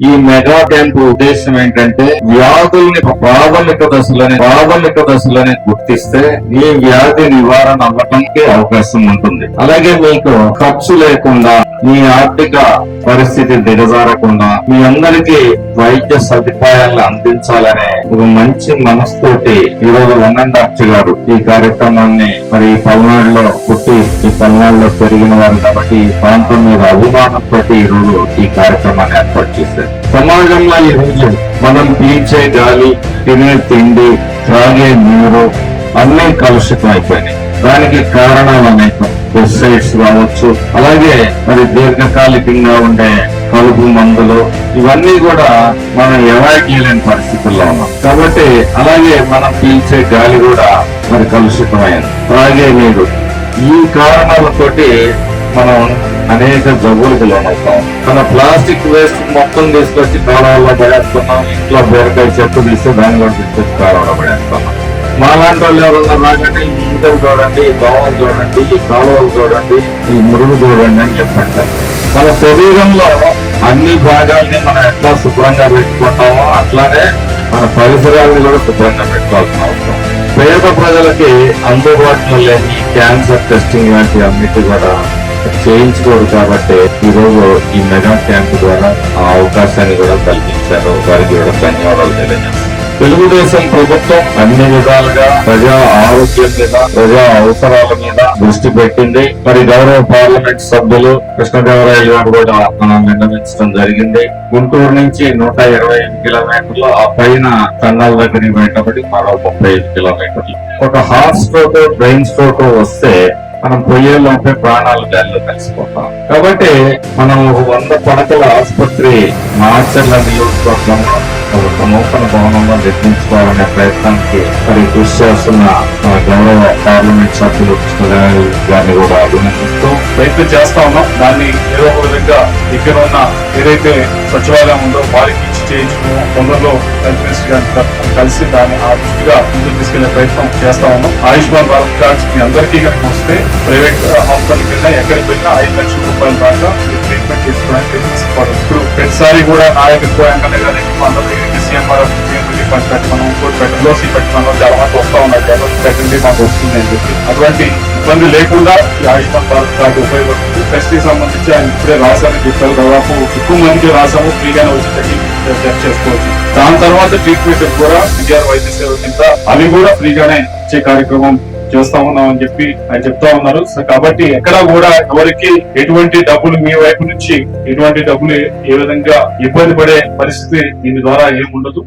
ఈ mega camp ఉద్దేశం ఏంటంటే వ్యాధుల్ని ప్రాథమిక దశలోనే ప్రాథమిక దశలోనే గుర్తిస్తే ఈ వ్యాధి నివారణ అవ్వటానికి అవకాశం ఉంటుంది. అలాగే మీకు ఖర్చు లేకుండా మీ ఆర్థిక పరిస్థితి దిగజారకుండా మీ అందరికీ వైద్య సదుపాయాలను అందించాలనే ఒక మంచి మనస్తోటి ఈరోజు వన్ అండ్ గారు ఈ కార్యక్రమాన్ని మరి పల్నాడులో సంఘాల్లో పెరిగిన వారు కాబట్టి ప్రాంతం మీద అభిమానంతో ఈ ఈ కార్యక్రమాన్ని ఏర్పాటు చేశారు. సమాజంలో ఈ మనం పీల్చే గాలి తినే తిండి త్రాగే నీరు అన్నీ కలుషితం అయిపోయినాయి. దానికి కారణాలు అనేకం పెస్టిసైడ్స్ కావచ్చు అలాగే మరి దీర్ఘకాలికంగా ఉండే కలుపు మందులు ఇవన్నీ కూడా మనం అవాయిడ్ చేయలేని పరిస్థితుల్లో ఉన్నాం. కాబట్టి అలాగే మనం పీల్చే గాలి కూడా మరి కలుషితమైంది. త్రాగే నీరు ఈ కారణాలతోటి మనం అనేక జబ్బులకు లోనవుతాం. మన ప్లాస్టిక్ వేస్ట్ మొత్తం తీసుకొచ్చి కాలువల్లో పడేస్తున్నాం. ఇంట్లో బీరకాయ చెట్టు తీస్తే దాన్ని కూడా తీసుకొచ్చి కాలువలో పడేస్తున్నాం. మాలాంటి వాళ్ళు ఎవరన్నా రాకండి ఈ ఈతలు చూడండి ఈ దోమలు చూడండి ఈ కాలువలు చూడండి ఈ మురుగు చూడండి అని చెప్పంటారు మన శరీరంలో అన్ని భాగాల్ని మనం ఎట్లా శుభ్రంగా పెట్టుకుంటామో అట్లానే మన పరిసరాలను కూడా శుభ్రంగా పెట్టుకోవాల్సిన అవసరం. పేద ప్రజలకి అందుబాటులో లేని క్యాన్సర్ టెస్టింగ్ లాంటి అన్నిటి కూడా చేయించుకోరు కాబట్టి ఈరోజు ఈ మెగా క్యాంప్ ద్వారా ఆ అవకాశాన్ని కూడా కల్పించారు. వారికి కూడా ధన్యవాదాలు తెలియజేస్తారు తెలుగుదేశం ప్రభుత్వం అన్ని విధాలుగా ప్రజా ఆరోగ్యం మీద ప్రజా అవసరాల మీద దృష్టి పెట్టింది. మరి గౌరవ పార్లమెంట్ సభ్యులు కృష్ణదేవరాయలు గారు కూడా మనం విన్నవించడం జరిగింది. గుంటూరు నుంచి నూట ఇరవై ఐదు కిలోమీటర్లు ఆ పైన కన్నాల దగ్గరికి వెంటబడి మరో ముప్పై ఐదు కిలోమీటర్లు. ఒక హార్ట్ స్ట్రోక్ బ్రెయిన్ స్ట్రోక్ వస్తే మనం పొయ్యేలోపే ప్రాణాలు గాలిలో కలిసిపోతాం. కాబట్టి మనం వంద పడకల ఆసుపత్రి మార్చర్ల నియోజకవర్గంలో ఒక నూతన భవనంలో నిర్మించుకోవాలనే ప్రయత్నానికి మరి కృషి చేస్తున్న గౌరవ పార్లమెంట్ సభ్యులు కృష్ణదేవరాయలు గారిని కూడా అభినందిస్తూ ప్రయత్నం చేస్తా ఉన్నాం. దాన్ని ఏదో ఒక విధంగా ఇక్కడ ఉన్న ఏదైతే సచివాలయం ఉందో వారికి ఇచ్చి చేయించుకున్నాం తొందరలో హెల్త్ మినిస్టర్ కలిసి దాన్ని ఆ దృష్టిగా ముందుకు తీసుకెళ్ళే ప్రయత్నం చేస్తా ఉన్నాం. ఆయుష్మాన్ భారత్ కార్డ్స్ మీ అందరికీ కనుక వస్తే ప్రైవేట్ హాస్పిటల్ కింద ఎక్కడికి వెళ్ళినా ఐదు లక్షల రూపాయల దాకా మీరు చేసుకోవడానికి ఇప్పుడు ప్రతిసారి కూడా నాయకులు పోయాంకనే కానీ మన దగ్గరికి సీఎంఆర్ మనం ఇంకోటి పెట్టడం లోసీ పెట్టి చాలా మంది ఉన్నారు పెట్టండి మాకు వస్తుంది అని చెప్పి. అటువంటి ఇబ్బంది లేకుండా ఈ ఆయుష్మాన్ భారత్ కార్డు ఉపయోగపడుతుంది. టెస్ట్కి సంబంధించి ఆయన ఇప్పుడే రాశాను చెప్పారు. దాదాపు ఎక్కువ మందికి రాసాము ఫ్రీగానే వచ్చి చెక్ చేసుకోవచ్చు. దాని తర్వాత ట్రీట్మెంట్ కూడా ఎన్టీఆర్ వైద్య సేవ కింద అవి కూడా ఫ్రీగానే ఇచ్చే కార్యక్రమం చేస్తా ఉన్నాం అని చెప్పి ఆయన చెప్తా ఉన్నారు. సో కాబట్టి ఎక్కడ కూడా ఎవరికి ఎటువంటి డబ్బులు మీ వైపు నుంచి ఎటువంటి డబ్బులు ఏ విధంగా ఇబ్బంది పడే పరిస్థితి దీని ద్వారా ఏమి ఉండదు